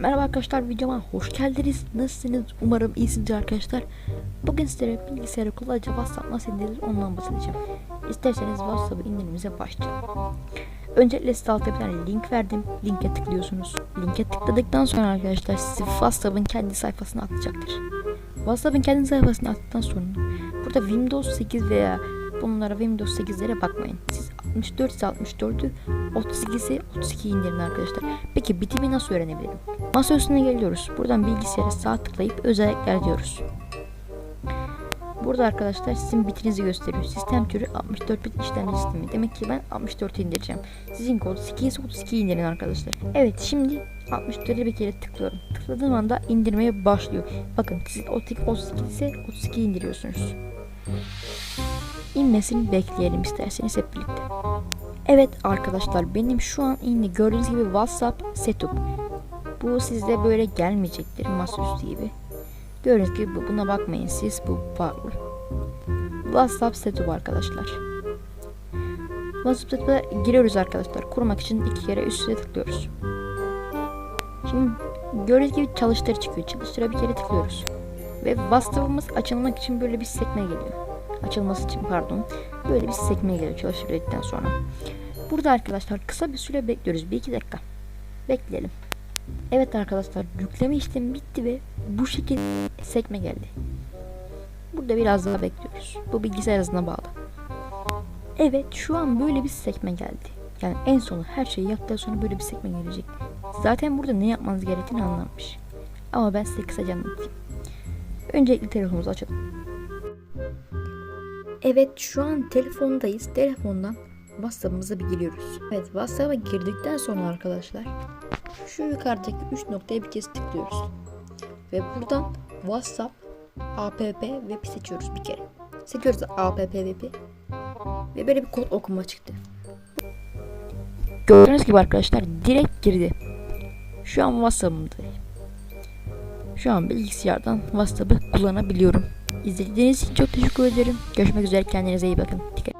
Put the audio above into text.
Merhaba arkadaşlar videoma hoş geldiniz. Nasılsınız? Umarım iyisiniz arkadaşlar. Bugün sizlere bilgisayarı kolayca WhatsApp nasıl indirilir ondan bahsedeceğim. İsterseniz WhatsApp'ı indirimize başlayalım. Öncelikle size altta bir tane link verdim. Linke tıklıyorsunuz. Linke tıkladıktan sonra arkadaşlar sizi WhatsApp'ın kendi sayfasına atacaktır. WhatsApp'ın kendi sayfasına attıktan sonra burada Windows 8 veya bunlara Windows 8'lere bakmayın. Siz 64 ise 64'ü 32 ise 32 indirin arkadaşlar. Peki bitimi nasıl öğrenebilirim? Masa üstüne geliyoruz. Buradan bilgisayara sağ tıklayıp özellikler diyoruz. Burada arkadaşlar sizin bitinizi gösteriyor. Sistem türü 64 bit işlemci sistemi. Demek ki ben 64 indireceğim. Sizin kod 32 ise 32 indirin arkadaşlar. Evet şimdi 64'e bir kere tıklıyorum. Tıkladığım anda indirmeye başlıyor. Bakın siz 32 32 ise 32 indiriyorsunuz. İnmesini bekleyelim isterseniz hep birlikte. Evet arkadaşlar benim şu an indi. Gördüğünüz gibi WhatsApp setup. Bu sizde böyle gelmeyecektir masaüstü gibi. Gördüğünüz gibi bu- buna bakmayın siz bu farklı. WhatsApp setup arkadaşlar. WhatsApp setup'a giriyoruz arkadaşlar. Kurmak için iki kere üst üste tıklıyoruz. Şimdi gördüğünüz gibi çalıştır çıkıyor. Çalıştıra bir kere tıklıyoruz. Ve WhatsApp'ımız açılmak için böyle bir sekme geliyor. Açılması için pardon. Böyle bir sekme geliyor çalıştırdıktan sonra. Burada arkadaşlar kısa bir süre bekliyoruz. Bir iki dakika. Bekleyelim. Evet arkadaşlar yükleme işlemi bitti ve bu şekilde sekme geldi. Burada biraz daha bekliyoruz. Bu bilgisayar hızına bağlı. Evet şu an böyle bir sekme geldi. Yani en sonu her şeyi yaptıktan sonra böyle bir sekme gelecek. Zaten burada ne yapmanız gerektiğini anlatmış. Ama ben size kısaca anlatayım. Öncelikle telefonumuzu açalım. Evet şu an telefondayız. Telefondan WhatsApp'ımıza bir giriyoruz. Evet WhatsApp'a girdikten sonra arkadaşlar şu yukarıdaki 3 noktaya bir kez tıklıyoruz. Ve buradan WhatsApp app web seçiyoruz bir kere. Seçiyoruz app web ve böyle bir kod okuma çıktı. Gördüğünüz gibi arkadaşlar direkt girdi. Şu an WhatsApp'ımdayım. Şu an bilgisayardan WhatsApp'ı kullanabiliyorum. İzlediğiniz için çok teşekkür ederim. Görüşmek üzere kendinize iyi bakın. Dikkat